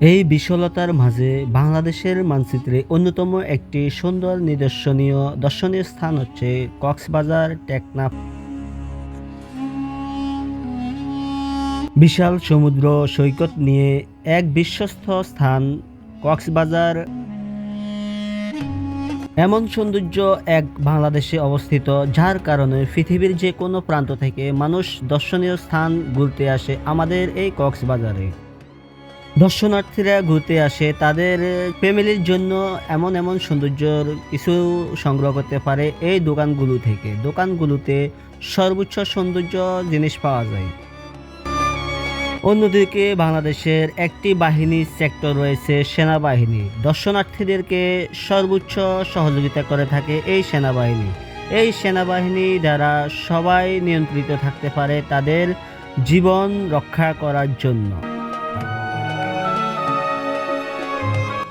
এই বিশালতার মাঝে বাংলাদেশের মানচিত্রে অন্যতম একটি সুন্দর নিদর্শনীয় দর্শনীয় স্থান হচ্ছে কক্সবাজার টেকনাফ। বিশাল সমুদ্র সৈকত নিয়ে এক বিশ্বস্ত স্থান কক্সবাজার। এমন সৌন্দর্য এক বাংলাদেশে অবস্থিত, যার কারণে পৃথিবীর যে কোনো প্রান্ত থেকে মানুষ দর্শনীয় স্থান ঘুরতে আসে আমাদের এই কক্সবাজারে। দর্শনার্থীরা ঘুরতে আসে, তাদের ফ্যামিলির জন্য এমন এমন সৌন্দর্যর কিছু সংগ্রহ করতে পারে এই দোকানগুলো থেকে। দোকানগুলোতে সর্বোচ্চ সৌন্দর্য জিনিস পাওয়া যায়। অন্যদিকে বাংলাদেশের একটি বাহিনী সেক্টর রয়েছে সেনাবাহিনী। দর্শনার্থীদেরকে সর্বোচ্চ সহযোগিতা করে থাকে এই সেনাবাহিনী। এই সেনাবাহিনী দ্বারা সবাই নিয়ন্ত্রিত থাকতে পারে তাদের জীবন রক্ষা করার জন্য।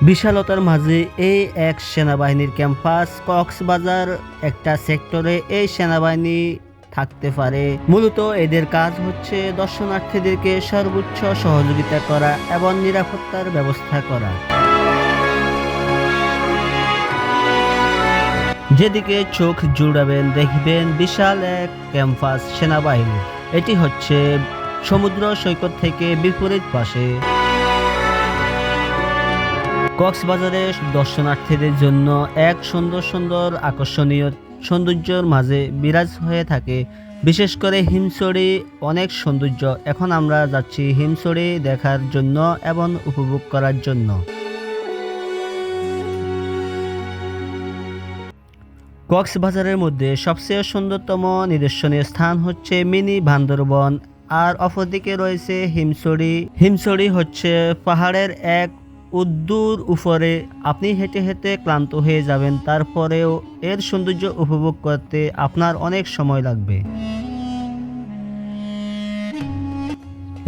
বিশালতার মাঝে এই এক সেনাবাহিনীর ক্যাম্পাস, কক্সবাজার একটা সেক্টরে এই সেনাবাহিনী থাকতে পারে। মূলত এদের কাজ হচ্ছে দর্শনার্থীদেরকে সর্বোচ্চ সহযোগিতা করা এবং নিরাপত্তার ব্যবস্থা করা। যেদিকে চোখ জুড়াবেন, দেখবেন বিশাল এক ক্যাম্পাস সেনাবাহিনী। এটি হচ্ছে সমুদ্র সৈকত থেকে বিপরীত পাশে। কক্সবাজারে দর্শনার্থীদের জন্য এক সুন্দর সুন্দর আকর্ষণীয় সৌন্দর্যের মাঝে বিরাজ হয়ে থাকে। বিশেষ করে হিমছড়ি অনেক সৌন্দর্য। এখন আমরা যাচ্ছি হিমছড়ি দেখার জন্য এবং উপভোগ করার জন্য। কক্সবাজারের মধ্যে সবচেয়ে সুন্দরতম নিদর্শনীয় স্থান হচ্ছে মিনি বান্দরবন। আর অপরদিকে রয়েছে হিমছড়ি। হিমছড়ি হচ্ছে পাহাড়ের এক উদ্দূর উপরে আপনি হেঁটে হেঁটে ক্লান্ত হয়ে যাবেন, তারপরেও এর সৌন্দর্য উপভোগ করতে আপনার অনেক সময় লাগবে।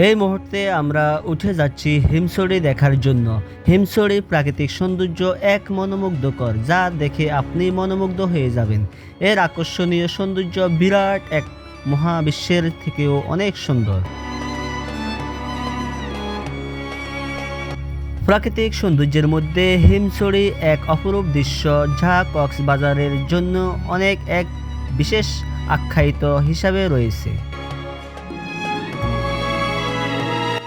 এই মুহূর্তে আমরা উঠে যাচ্ছি হিমছড়ি দেখার জন্য। হিমসড়ি প্রাকৃতিক সৌন্দর্য এক মনোমুগ্ধকর, যা দেখে আপনি মনোমুগ্ধ হয়ে যাবেন। এর আকর্ষণীয় সৌন্দর্য বিরাট এক মহাবিশ্বের থেকেও অনেক সুন্দর। প্রাকৃতিক সৌন্দর্যের মধ্যে হিমছড়ি এক অপরূপ দৃশ্য, যা কক্সবাজারের জন্য অনেক এক বিশেষ আখ্যায়িত হিসাবে রয়েছে।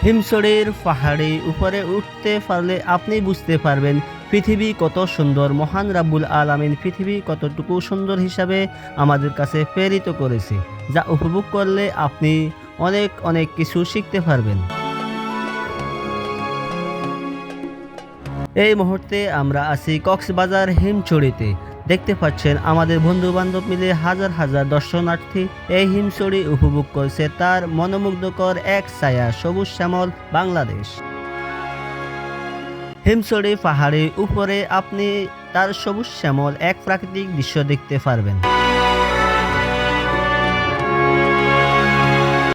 হিমছড়ির পাহাড়ে উপরে উঠতে পারলে আপনি বুঝতে পারবেন পৃথিবী কত সুন্দর, মহান রাব্বুল আলামিন পৃথিবী কতটুকু সুন্দর হিসাবে আমাদের কাছে প্রেরিত করেছে, যা উপভোগ করলে আপনি অনেক অনেক কিছু শিখতে পারবেন। এই মুহূর্তে আমরা আছি কক্সবাজার হিমছড়িতে। দেখতে পাচ্ছেন আমাদের বন্ধু বান্ধব মিলে হাজার হাজার দর্শনার্থী এই হিমছড়ি উপভোগ করছে তার মনোমুগ্ধকর এক ছায়া, সবুজ শ্যামল বাংলাদেশ। হিমছড়ি পাহাড়ের উপরে আপনি তার সবুজ শ্যামল এক প্রাকৃতিক দৃশ্য দেখতে পারবেন।